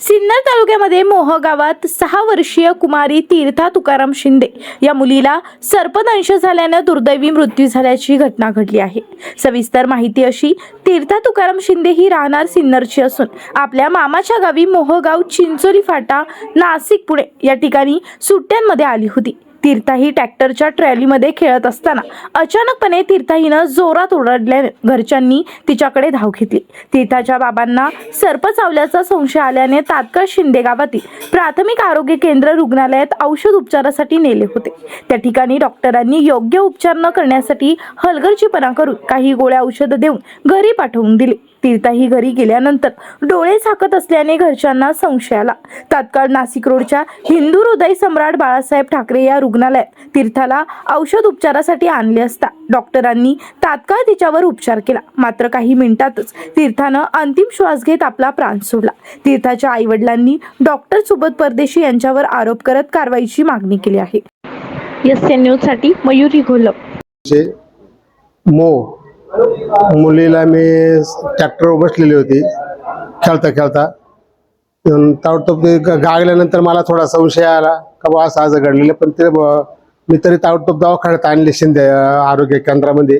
सिन्नर तालुक्यामध्ये मोह गावात सहा वर्षीय कुमारी तीर्था तुकाराम शिंदे या मुलीला सर्पदंश झाल्यानं दुर्दैवी मृत्यू झाल्याची घटना घडली आहे. सविस्तर माहिती अशी तीर्था तुकाराम शिंदे ही राहणार सिन्नरची असून आपल्या मामाच्या गावी मोहगाव चिंचोली फाटा नाशिक पुणे या ठिकाणी सुट्ट्यांमध्ये आली होती. तीर्थाही ट्रॅक्टरच्या ट्रॅलीमध्ये खेळत असताना अचानकपणे तीर्थाहीनं जोरात ओरडल्याने घरच्यांनी तिच्याकडे धाव घेतली. तीर्थाच्या बाबांना सर्प चावल्याचा संशय आल्याने तात्काळ शिंदे गावातील प्राथमिक आरोग्य केंद्र रुग्णालयात औषध उपचारासाठी नेले होते. त्या ठिकाणी डॉक्टरांनी योग्य उपचार न करण्यासाठी हलगर्जीपणा करून काही गोळ्या औषधं देऊन घरी पाठवून दिले. तीर्था ही घरी गेल्यानंतर डोळे झाकत असल्याने घरच्यांना संशय आला तात्काळ नाशिक रोडच्या हिंदू हृदय सम्राट बाळासाहेब ठाकरे या रुग्णालयात तीर्थाला औषध उपचारासाठी आणले असता डॉक्टरांनी तात्काळ तिच्यावर उपचार केला. मात्र काही मिनिटातच तीर्थानं अंतिम श्वास घेत आपला प्राण सोडला. तीर्थाच्या आईवडिलांनी डॉक्टर सुबोध परदेशी यांच्यावर आरोप करत कारवाईची मागणी केली आहे. एस एन न्यूजसाठी मयुरी घोलप. मो मुलीला मी ट्रॅक्टरवर बसलेली होती खेळता खेळता. ताबडतोब ते गागल्यानंतर मला थोडा संशय आला का बा असं असं घडलेलं पण ते मी तरी ताबडतोब दवाखान्यात आणले शिंदे आरोग्य केंद्रामध्ये.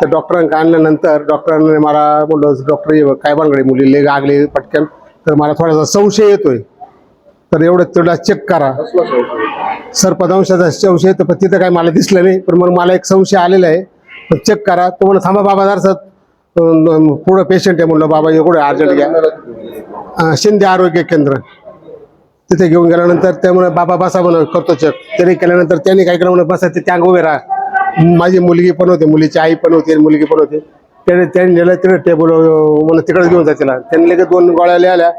तर डॉक्टरांना आणल्यानंतर डॉक्टरांनी मला म्हणलं डॉक्टर काय बांगडे मुलीले गागले पटकन. तर मला थोडासा संशय येतोय. तर एवढं तेवढा चेक करा. सर्पदंशाचा संशय? तर पण तिथं काय मला दिसलं नाही पण मग मला एक संशय आलेला आहे. चेक करा. तो म्हणलं थांबा बाबा जरसं पुढं पेशंट आहे. म्हणलं बाबा एवढं अर्जंट घ्या. शिंदे आरोग्य केंद्र. तिथे घेऊन गेल्यानंतर त्यामुळे बाबा बसा म्हणून करतो चेक त्याने केल्यानंतर त्यांनी काय केलं म्हणून बसा ते त्या उभे राहा. माझी मुलगी पण होती मुलीची आई पण होती मुलगी पण होती. त्याने त्यांनी नेलं तिकडे टेबल म्हणून तिकडे घेऊन जा तिला. त्यांनी लगेच दोन गोळ्या लिहिल्या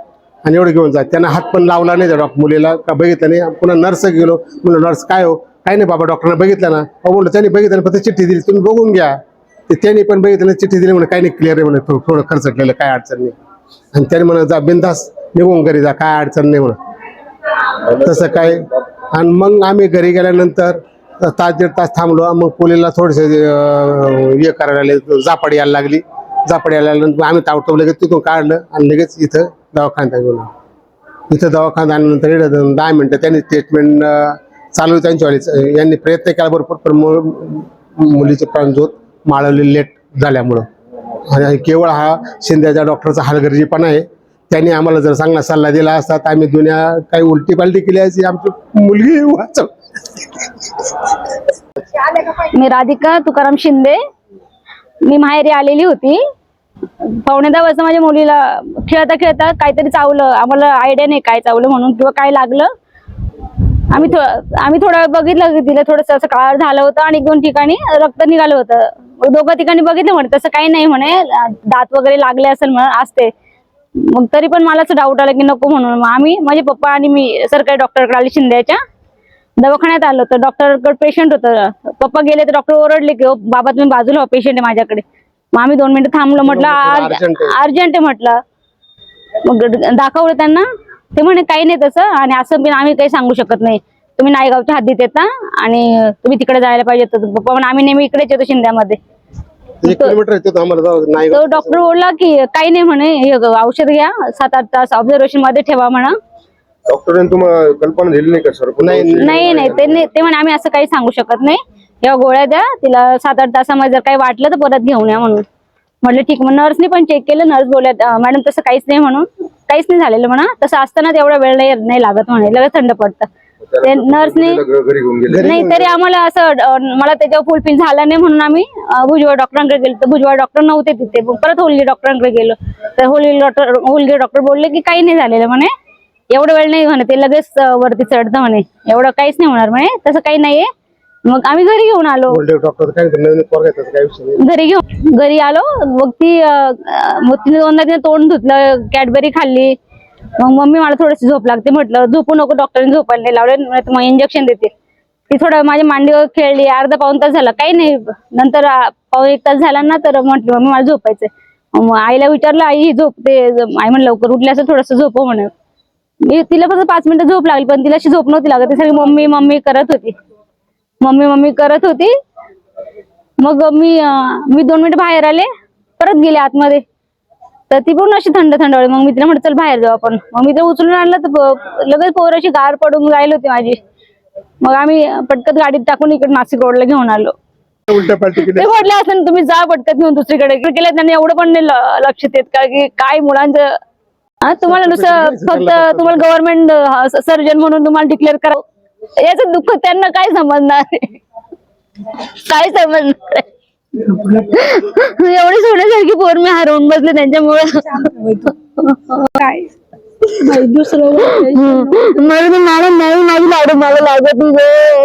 आणि एवढं घेऊन जा. त्यांना हात पण लावला नाही त्या मुलीला का बघितलं नाही. पुन्हा नर्स गेलो. म्हणलं नर्स काय हो? आहे नाही बाबा डॉक्टरने बघितलं ना. अहो म्हणलं त्यांनी बघितलं फक्त चिठ्ठी दिली. तुम्ही बघून घ्या. ते त्यांनी पण बघितलं चिठ्ठी दिली म्हणून काही नाही क्लिअर आहे म्हणे थोडं थोडं केलं काय अडचण नाही. आणि त्याने म्हणा जा बिंदास निघून घरी जा काय अडचण नाही म्हणा तसं काय. आणि मग आम्ही घरी गेल्यानंतर तास दीड तास थांबलो. मग पोलीला थोडेसे हे करायला लागले. जापड यायला लागली. जापड यायला लागल्यानंतर आम्ही तावटो लगेच तिथून काढलं आणि लगेच इथं दवाखान्यात घेऊन इथं दवाखान्यात आणल्यानंतर दहा मिनटं त्यांनी ट्रीटमेंट चालू आहे यांनी प्रयत्न केला भरपूर पण मुलीचे प्राणज्योत माळवले लेट झाल्यामुळं. आणि केवळ हा शिंद्याच्या डॉक्टरचा हलगर्जीपणा आहे. त्यांनी आम्हाला जर चांगला सल्ला दिला असता तर आम्ही दुनिया काही उलटी पालटी केली असती आमची मुलगी वाचव. मी राधिका तुकाराम शिंदे. मी माहेरी आलेली होती. पावणे दहा वाजता माझ्या मुलीला खेळता खेळता काहीतरी चावलं. आम्हाला आयडिया नाही काय चावलं म्हणून किंवा काय लागलं. आम्ही थो आम्ही थोडा बघितलं की तिला थोडस असं काळ झालं होतं आणि दोन ठिकाणी रक्त निघालं होतं. मग दोघं ठिकाणी बघितलं म्हणे तसं काही नाही म्हणे दात वगैरे लागले असेल म्हणून असते. मग तरी पण मला असं डाऊट आला की नको म्हणून. मग आम्ही माझे पप्पा आणि मी सरकारी डॉक्टरकडे आले शिंद्याच्या. दवाखान्यात आलो तर डॉक्टरकडे पेशंट होतं. पप्पा गेले तर डॉक्टर ओरडले की "ओ, बाबा तुम्ही बाजूला हो पेशंट आहे माझ्याकडे. मग आम्ही दोन मिनिटं थांबलो म्हटलं. अर्जंट आहे म्हटलं. मग दाखवलं त्यांना. ते म्हणे काही नाही तसं. आणि असं बिन आम्ही काही सांगू शकत नाही. तुम्ही नायगावच्या हद्दीत येता आणि तुम्ही तिकडे जायला पाहिजे तर पप्पा आम्ही नेहमी इकडेच येतो शिंद्यामध्ये. एक किलोमीटर आहे तिथं आम्हाला जाऊ नाही तो डॉक्टर बोलला की काही नाही म्हणे हे औषध घ्या सात आठ तास ऑब्झर्वेशनमध्ये ठेवा म्हणा. डॉक्टरांनी तुम्हाला कल्पना दिली नाही का सर नाही नाही नाही. ते नाही- ते म्हणे आम्ही असं काही सांगू शकत नाही. या गोळ्या द्या तिला सात आठ तासामध्ये जर काही वाटलं तर परत घेऊन या म्हणून. म्हटलं ठीक मग नर्सनी पण चेक केलं नर्स बोलत मॅडम तसं काहीच नाही म्हणून काहीच नाही झालेलं म्हणा तसं असताना तेवढा वेळ नाही नाही लागत म्हणे लगेच थंड पडतं. ते नर्सनी नाही तरी आम्हाला असं मला त्याच्यावर फुलफिल झालं नाही म्हणून आम्ही भुजबळ डॉक्टरांकडे गेलो. तर भुजबळ डॉक्टर नव्हते तिथे परत होलगी डॉक्टरांकडे गेलो. तर होलगी डॉक्टर होलगी डॉक्टर बोलले की काही नाही झालेलं म्हणे. एवढं वेळ नाही म्हणे ते लगेच वरती चढतं म्हणे. एवढं काहीच नाही होणार म्हणे तसं काही नाहीये. मग आम्ही घरी घेऊन आलो. डॉक्टर काय म्हणतात, नवीन पोरगा आहे, त्याचा काही विषय नाही. घरी घेऊन घरी आलो. मग ती अं, मग तिने दोनदा तिने तोंड धुतलं कॅडबरी खाल्ली. मग मम्मी मला थोडीशी झोप लागते म्हटलं झोपू नको डॉक्टरने झोपायला नाही लावले नाहीतर मग इंजेक्शन देते. ती थोडं माझ्या मांडीवर खेळली अर्धा पाऊन तास झाला. काही नाही नंतर अं, पाऊण एक तास झाला ना तर म्हटलं मम्मी मला झोपायचंय. मग आईला विचारलं आई ही झोपते आई म्हण लवकर उठली असं थोडस झोप म्हणे. मी तिला फक्त पाच मिनिटं झोप लागली पण तिला अशी झोप नव्हती लागत. ती सगळी मम्मी मम्मी करत होती. मम्मी मम्मी करत होती. मग मी मी दोन मिनिटं बाहेर आले परत गेले आतमध्ये. तर ती पण अशी थंड थंड वाटली. मग मी तिला म्हटलं चल बाहेर जाऊ आपण. मग मी ते उचलून आणलं तर लगेच पोराची गार पडून जायला होती माझी. मग आम्ही पटकन गाडीत टाकून इकडे नाशिक रोडला घेऊन आलो. केली. ते म्हटले असं तुम्ही जा पटकन घेऊन दुसरीकडे. गेले त्यांनी एवढं पण नाही लक्ष देत का की काय मुलांचं. तुम्हाला नुसतं फक्त तुम्हाला गव्हर्नमेंट सर्जन म्हणून तुम्हाला डिक्लेअर करा याचं दुःख त्यांना काय समजणार? काय समजणार? एवढी सोन्यासारखी पोर मी हरवून बसले त्यांच्यामुळे. दुसरं मला नाही माझी लाडू मला लागत नाही